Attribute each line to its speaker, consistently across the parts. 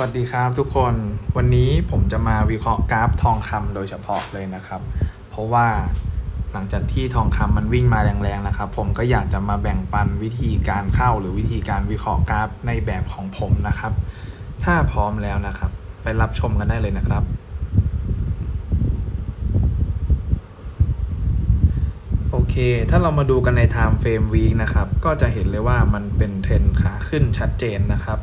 Speaker 1: วัสดีครับทุกคนวันนี้ผมจะมาวิเคราะห์กราฟทองคำโดยเฉพาะเลยนะครับ เพราะว่าหลังจากที่ทองคำมันวิ่งมาแรงๆนะครับ ผมก็อยากจะมาแบ่งปันวิธีการเข้าหรือวิธีการวิเคราะห์กราฟในแบบของผมนะครับ ถ้าพร้อมแล้วนะครับ ไปรับชมกันได้เลยนะครับ โอเค ถ้าเรามาดูกันใน Time Frame Week นะครับ ก็จะเห็นเลยว่ามันเป็นเทรนขาขึ้นชัดเจนนะครับ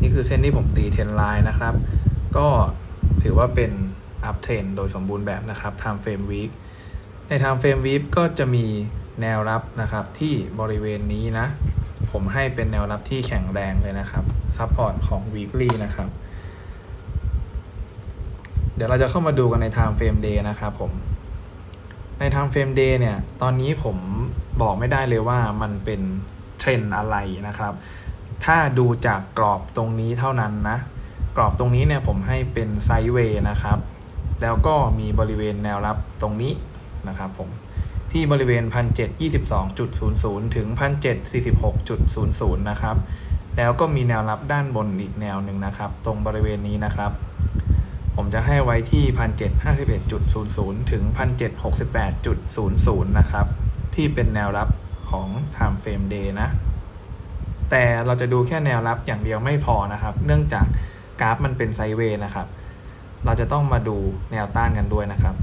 Speaker 1: นี่คือเส้นที่ผมตีเทรนไลน์นะครับ ก็ถือว่าเป็นอัพเทรนโดยสมบูรณ์แบบนะครับ Time Frame Week ใน Time Frame Week ก็จะมีแนวรับนะครับที่บริเวณนี้นะ ผมให้เป็นแนวรับที่แข็งแรงเลยนะครับ ซัพพอร์ตของ weekly นะครับ เดี๋ยวเราจะเข้ามาดูกันใน Time Frame Day นะครับผม ใน Time Frame Day เนี่ย ตอนนี้ผมบอกไม่ได้เลยว่ามันเป็นเทรนอะไรนะครับ ถ้าดูจากกรอบตรงนี้เท่านั้นนะ กรอบตรงนี้เนี่ยผมให้เป็นไซด์เวย์นะครับ แล้วก็มีบริเวณแนวรับตรงนี้นะครับผมที่บริเวณ 1722.00 ถึง 1746.00 นะครับ แล้วก็มีแนวรับด้านบนอีกแนวหนึ่งนะครับ ตรงบริเวณนี้นะครับ ผมจะให้ไว้ที่ 1751.00 ถึง 1768.00 นะครับ ที่เป็นแนวรับของ Time Frame Day นะ แต่เราจะดูแค่แนวรับอย่างเดียวไม่พอนะครับ เนื่องจากกราฟมันเป็นไซเวย์นะครับ เราจะต้องมาดูแนวต้านกันด้วยนะครับ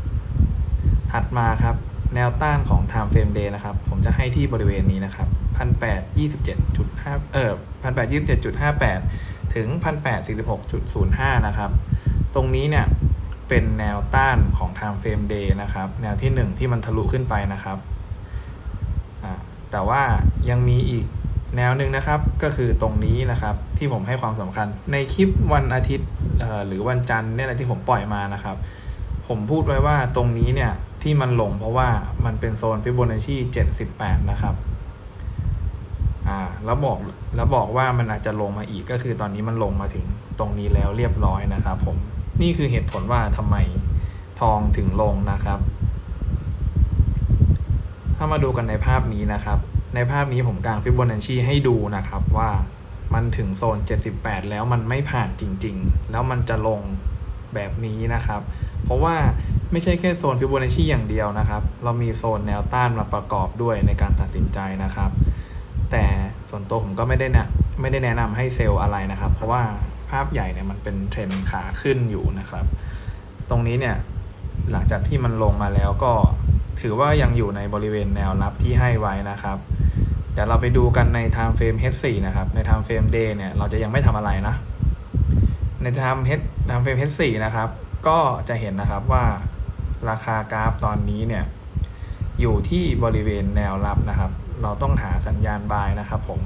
Speaker 1: ถัดมาครับแนวต้านของ Time Frame Day นะครับ ผมจะให้ที่บริเวณนี้นะครับ1,827.5เอ่อ1,827.58 ถึง 1,846.05 นะครับ ตรงนี้เนี่ยเป็นแนวต้านของ Time Frame Day นะครับ แนวที่ 1 ที่มันทะลุขึ้นไปนะครับ แต่ว่ายังมีอีก แนวหนึ่งนะครับก็คือตรงนี้นะครับที่ผมให้ความสำคัญ ในคลิปวันอาทิตย์หรือวันจันทร์เนี่ยแหละที่ผมปล่อยมานะครับ ผมพูดไว้ว่าตรงนี้เนี่ยที่มันลงเพราะว่ามันเป็นโซนฟิโบนัชชี78 นะครับอ่าแล้วบอกแล้วบอกว่ามันอาจจะลงมาอีกก็คือตอนนี้มันลงมาถึงตรงนี้แล้วเรียบร้อยนะครับผมนี่คือเหตุผลว่าทำไมทองถึงลงนะครับ ถ้ามาดูกันในภาพนี้นะครับ ในภาพนี้ผมกางฟิโบนัชชีให้ดูนะครับว่ามันถึงโซน 78 แล้วมันไม่ผ่านจริง ๆ แล้วมันจะลงแบบนี้นะครับ เพราะว่าไม่ใช่แค่โซนฟิโบนัชชีอย่างเดียวนะครับ เรามีโซนแนวต้านมาประกอบด้วยในการตัดสินใจนะครับ แต่ส่วนตัวผมก็ไม่ได้นะไม่ได้แนะนำให้เซลล์อะไรนะครับ เพราะว่าภาพใหญ่เนี่ยมันเป็นเทรนขาขึ้นอยู่นะครับ ตรงนี้เนี่ยหลังจากที่มันลงมาแล้วก็ถือว่ายังอยู่ในบริเวณแนวรับที่ให้ไว้นะครับ ดี๋ยวเราไปดูกันใน time frame H4 นะครับ ใน time frame day เนี่ยเราจะยังไม่ทำอะไรนะ ใน time H time frame H4 นะครับ ก็จะเห็นนะครับว่าราคากราฟตอนนี้เนี่ยอยู่ที่บริเวณแนวรับนะครับ เราต้องหาสัญญาณบายนะครับผม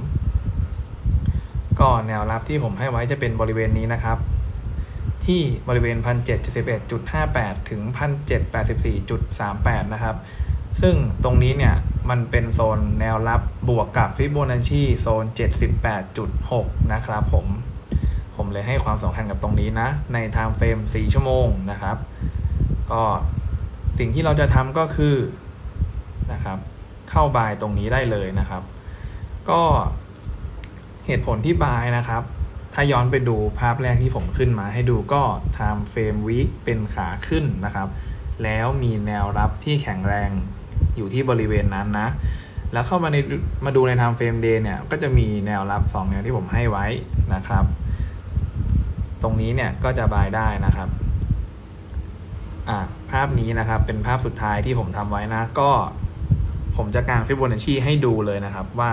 Speaker 1: ก็แนวรับที่ผมให้ไว้จะเป็นบริเวณนี้นะครับ ที่บริเวณ 1771.58 ถึง 1784.38 นะครับ ซึ่งตรงนี้เนี่ยมันเป็นโซนแนวรับบวกกับฟิโบนัชชีโซน 78.6 นะครับผม ผมเลยให้ความสำคัญกับตรงนี้นะ ใน time frame 4ชั่วโมงนะครับ ก็สิ่งที่เราจะทำก็คือนะครับเข้าบายตรงนี้ได้เลยนะครับ ก็เหตุผลที่บายนะครับ ถ้าย้อนไปดูภาพแรกที่ผมขึ้นมาให้ดูก็ time frame week เป็นขาขึ้นนะครับ แล้วมีแนวรับที่แข็งแรง อยู่ที่บริเวณนั้นนะ แล้วเข้ามาในมาดูใน time frame day เนี่ย ก็จะมีแนวรับ2แนวที่ผมให้ไว้นะครับ ตรงนี้เนี่ยก็จะบายได้นะครับอ่าภาพนี้นะครับเป็นภาพสุดท้ายที่ผมทำไว้นะ ก็ผมจะกางฟิโบนัชชีให้ดูเลยนะครับ ว่า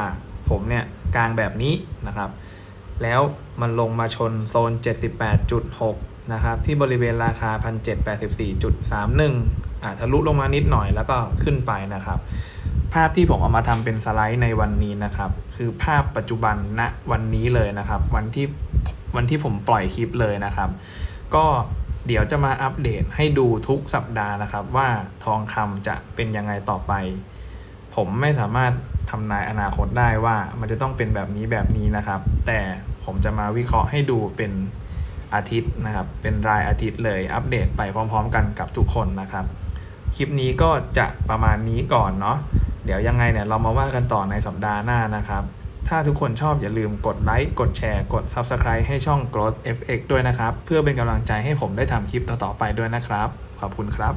Speaker 1: ผมเนี่ยกางแบบนี้นะครับ แล้วมันลงมาชนโซน 78.6 นะครับที่บริเวณราคา 1,784.31อ่าทะลุลงมานิดหน่อยแล้วก็ขึ้นไปนะครับ ภาพที่ผมเอามาทำเป็นสไลด์ในวันนี้นะครับ คือภาพปัจจุบันณวันนี้เลยนะครับ วันที่วันที่ผมปล่อยคลิปเลยนะครับ ก็เดี๋ยวจะมาอัปเดตให้ดูทุกสัปดาห์นะครับ ว่าทองคำจะเป็นยังไงต่อไป ผมไม่สามารถทำนายอนาคตได้ว่ามันจะต้องเป็นแบบนี้แบบนี้นะครับ แต่ผมจะมาวิเคราะห์ให้ดูเป็น อาทิตย์นะครับ เป็นรายอาทิตย์เลยอัปเดตไปพร้อมๆ กันกับทุกคนนะครับ คลิปนี้ก็จะประมาณนี้ก่อนเนาะเดี๋ยวยังไงเนี่ยเรามาว่ากันต่อในสัปดาห์หน้านะครับ ถ้าทุกคนชอบอย่าลืมกดไลค์กดแชร์กด Subscribe ให้ช่อง Growth FX ด้วยนะครับ เพื่อเป็นกำลังใจให้ผมได้ทำคลิปต่อๆไปด้วยนะครับ ขอบคุณครับ